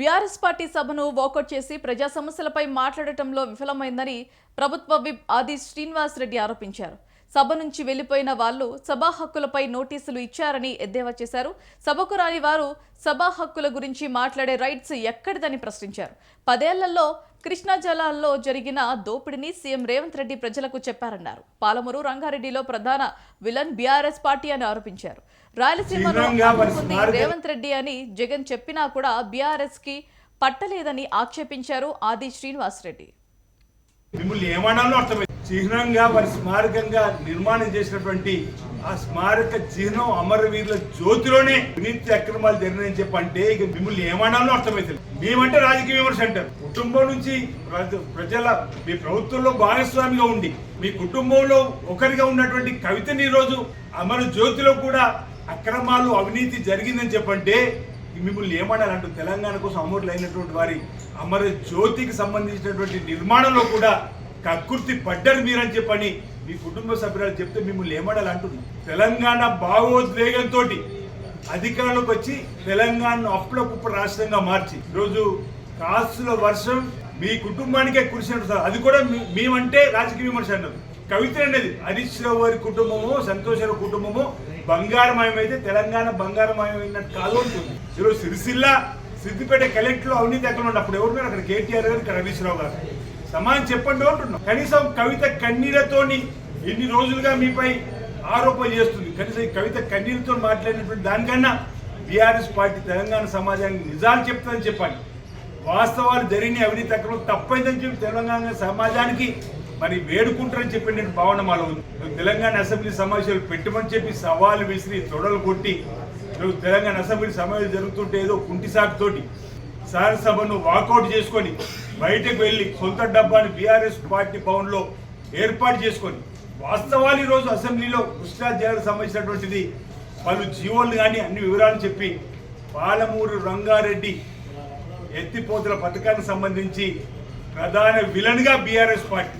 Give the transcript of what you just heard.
BRS party సభను walkout చేసి ప్రజా సమస్యలపై మాట్లాడటంలో విఫలమైందని ప్రభుత్వ విప్ ఆది శ్రీనివాస్ రెడ్డి ఆరోపించారు. సభ నుంచి వెళ్ళిపోయిన వాళ్ళు సభా హక్కులపై నోటీసులు ఇచ్చారని ఎద్దేవా చేశారు. సభకు రాని వారు సభా హక్కుల గురించి మాట్లాడే రైట్స్ ఎక్కడిదని ప్రశ్నించారు. పదేళ్ళలో కృష్ణా జలాల్లో జరిగిన దోపిడీని సీఎం రేవంత్ రెడ్డి ప్రజలకు చెప్పారన్నారు. పాలమూరు రంగారెడ్డిలో ప్రధాన విలన్ బీఆర్ఎస్ పార్టీ అని ఆరోపించారు. రాయలసీమను స్మారక- రేవంత్ రెడ్డి అని జగన్ చెప్పినా కూడా బీఆర్ఎస్కి పట్టలేదని ఆక్షేపించారు ఆది శ్రీనివాస్ రెడ్డి. చిహ్నంగా మరి స్మారకంగా నిర్మాణం చేసినటువంటి ఆ స్మారక చిహ్నం అమరవీరుల జ్యోతిలోనే వినీతి అక్రమాలు జరిగినాయని చెప్పంటే ఇక మిమ్మల్ని ఏమనాలో అర్థమైతుంది మేమంటే రాజకీయ విమర్శ అంటారు. కుటుంబం నుంచి ప్రజల మీ ప్రభుత్వంలో భాగస్వామిగా ఉండి మీ కుటుంబంలో ఒకరిగా ఉన్నటువంటి కవితని ఈరోజు అమర జ్యోతిలో కూడా అక్రమాలు అవినీతి జరిగిందని చెప్పంటే మిమ్మల్ని ఏమనాలంటూ తెలంగాణ కోసం అమరులైనటువంటి వారి అమర జ్యోతికి సంబంధించినటువంటి నిర్మాణంలో కూడా కక్కుర్తి పడ్డారు మీరని చెప్పని మీ కుటుంబ సభ్యురాలు చెప్తే మిమ్మల్ని ఏమడాలి అంటుంది తెలంగాణ భావోద్వేగంతో అధికారంలోకి వచ్చి తెలంగాణను అప్పుల కుప్ప రాష్ట్రంగా మార్చి ఈరోజు కాసుల వర్షం మీ కుటుంబానికే కురిసినట్టు సార్. అది కూడా మేమంటే రాజకీయ విమర్శ అన్నారు కవిత అనేది హరీష్ రావు వారి కుటుంబము సంతోష్ కుటుంబము బంగారమయమైతే తెలంగాణ బంగారమయమైనట్టు కాదు అంటుంది ఈరోజు సిరిసిల్ల సిద్దిపేట కలెక్టర్ అవినీతి ఎక్కడ ఉన్నప్పుడు ఎవరు అక్కడ కేటీఆర్ గారు ఇక్కడ హరీష్ రావు గారు. సమానం చెప్పండి అంటున్నాం. కనీసం కవిత కన్నీళ్ళతోని ఎన్ని రోజులుగా మీపై ఆరోపణ చేస్తుంది. కనీసం ఈ కవిత కన్నీళ్ళతో మాట్లాడినటువంటి దానికన్నా బీఆర్ఎస్ పార్టీ తెలంగాణ సమాజానికి నిజాలు చెప్తుందని చెప్పండి వాస్తవాలు జరిగిన అవినీతి అక్రమం తప్పైందని చెప్పి తెలంగాణ సమాజానికి మరి వేడుకుంటారని చెప్పి భావన మాలో ఉంది. తెలంగాణ అసెంబ్లీ సమావేశాలు పెట్టమని చెప్పి సవాలు విసిరి తొడలు కొట్టి తెలంగాణ అసెంబ్లీ సమావేశాలు జరుగుతుంటే ఏదో కుంటి సాకుతోటి శాసనసభను వాకౌట్ చేసుకొని బయటకు వెళ్ళి సొంత డబ్బాని బీఆర్ఎస్ పార్టీ భవన్లో ఏర్పాటు చేసుకొని వాస్తవాలు ఈరోజు అసెంబ్లీలో కృష్ణా జిల్లాకు సంబంధించినటువంటిది పలు జీవోలు కానీ అన్ని వివరాలు చెప్పి పాలమూరు రంగారెడ్డి ఎత్తిపోతుల పథకానికి సంబంధించి ప్రధాన విలన్గా బీఆర్ఎస్ పార్టీ